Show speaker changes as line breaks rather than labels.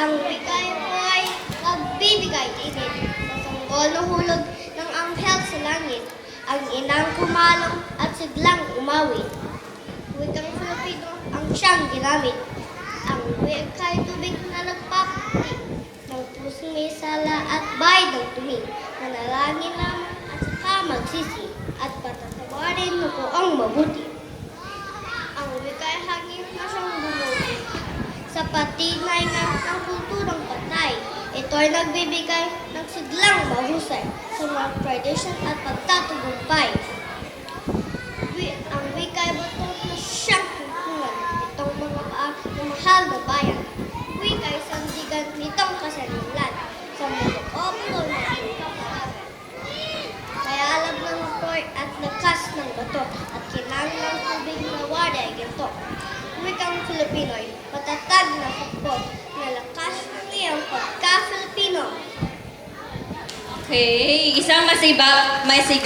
Ang bigay mo ay nagbibigay init. Sa sanggol na hulog ng anghel sa langit. Ang inang kumalong at siglang umawit. Wikang Filipino ang siyang ginamit. Ang wikay tubig na nagpaputi. Ng pusong may sala at bayad ng tumi. Manalangin lamang at saka magsisi. At patatawarin mo ko ang mabuti. Ang wikay hangin na siyang bumuti. Sa patinay nga ng kulturang patay. Ito ay nagbibigay ng siglang mahusay sa mga tradition at pagtatagumpay. Ang wikay bato na siyang kulturan itong mga ng mahal na bayan. Wikay sandigan nitong kasalilan sa mga oplo na. Kaya alam ng toy at lakas ng bato at kinang ng tubig na wada ay ginto. Wikang Filipino'y matatag na hukbot na lakas ng iyong pagka-Filipino.
Okay, isang masiba, masiga